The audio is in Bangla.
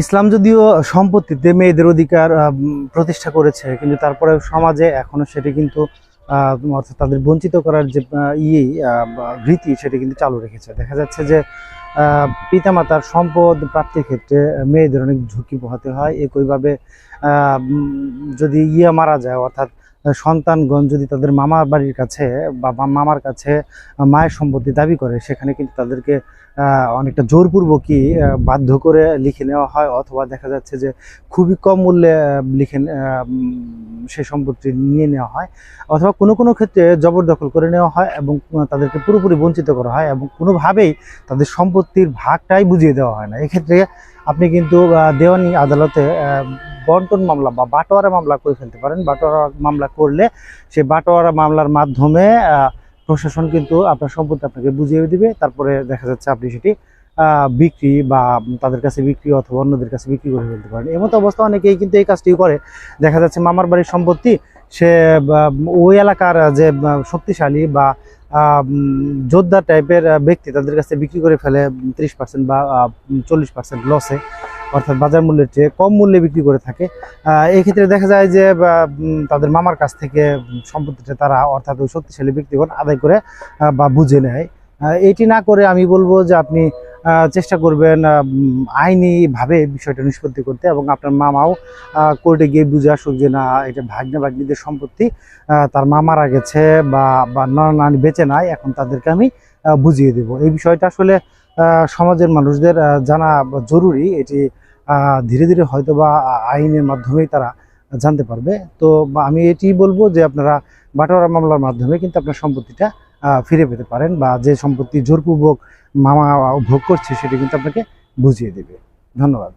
ইসলাম যদিও সম্পত্তিতে মেয়েদের অধিকার প্রতিষ্ঠা করেছে, কিন্তু তারপরে সমাজে এখনও সেটি কিন্তু অর্থাৎ তাদের বঞ্চিত করার যে ইয়ে রীতি, সেটি কিন্তু চালু রেখেছে। দেখা যাচ্ছে যে পিতা পিতামাতার সম্পদ প্রাপ্তির ক্ষেত্রে মেয়েদের অনেক ঝুঁকি পোহাতে হয়। একইভাবে যদি ইয়ে মারা যায়, অর্থাৎ সন্তানগণ যদি তাদের মামার বাড়ির কাছে বা মামার কাছে মায়ের সম্পত্তি দাবি করে সেখানে কিন্তু তাদেরকে অনেকটা জোরপূর্বকই বাধ্য করে লিখে নেওয়া হয় অথবা দেখা যাচ্ছে যে খুবই কম মূল্যে লিখে উম, সম্পত্তি নিয়ে নেওয়া হয় অথবা কোনো কোনো ক্ষেত্রে জবরদখল করে নেওয়া হয় এবং তাদেরকে পুরোপুরি বঞ্চিত করা হয় এবং কোনোভাবেই তাদের সম্পত্তির ভাগটাই বুঝিয়ে দেওয়া হয় না। এক্ষেত্রে আপনি কিন্তু দেওয়ানি আদালতে বন্টন মামলা বা বাটোয়ারা মামলা করে ফেলতে পারেন। বাটোয়ারা মামলা করলে সেই বাটোয়ারা মামলার মাধ্যমে প্রশাসন কিন্তু আপনার সম্পত্তি আপনাকে বুঝিয়ে দিবে। তারপরে দেখা যাচ্ছে আপনি সেটি বিক্রি বা তাদের কাছে বিক্রি অথবা অন্যদের কাছে বিক্রি করে ফেলতে পারেন। এমতো অবস্থা অনেকেই কিন্তু এই কাজটি করে। দেখা যাচ্ছে মামার বাড়ির সম্পত্তি সে ওই এলাকার যে শক্তিশালী বা যোদ্ধা টাইপের ব্যক্তি তাদের কাছে বিক্রি করে ফেলে ত্রিশ পার্সেন্ট বা চল্লিশ পার্সেন্ট লসে অর্থাৎ বাজার মূল্যের চেয়ে কম মূল্যে বিক্রি করে থাকে। আহ, এই ক্ষেত্রে দেখা যায় যে তাদের মামার কাছ থেকে সম্পত্তিটা তারা অর্থাৎ ওই শক্তিশালী ব্যক্তিগণ আদায় করে বা বুঝে নেয়। এটি না করে আমি বলব যে আপনি চেষ্টা করবেন আইনিভাবে বিষয়টা নিষ্পত্তি করতে এবং আপনার মামাও কোর্টে গিয়ে বুঝে আসুক যে না এটা ভাগ্নে ভাগ্নিদের সম্পত্তি তার মা মারা গেছে বা বা নানি বেঁচে নাই এখন তাদেরকে আমি বুঝিয়ে দেব। এই বিষয়টা আসলে সমাজের মানুষদের জানা জরুরি। এটি ধীরে ধীরে হয়তো বা আইনের মাধ্যমেই তারা জানতে পারবে। তো আমি এটি বলব যে আপনারা বাটোয়ারা মামলার মাধ্যমে কিন্তু আপনার সম্পত্তিটা ফিরে পেতে পারেন বা যে সম্পত্তি জোরপূর্বক মামা ভোগ করছে সেটি কিন্তু আপনাকে বুঝিয়ে দেবে। ধন্যবাদ।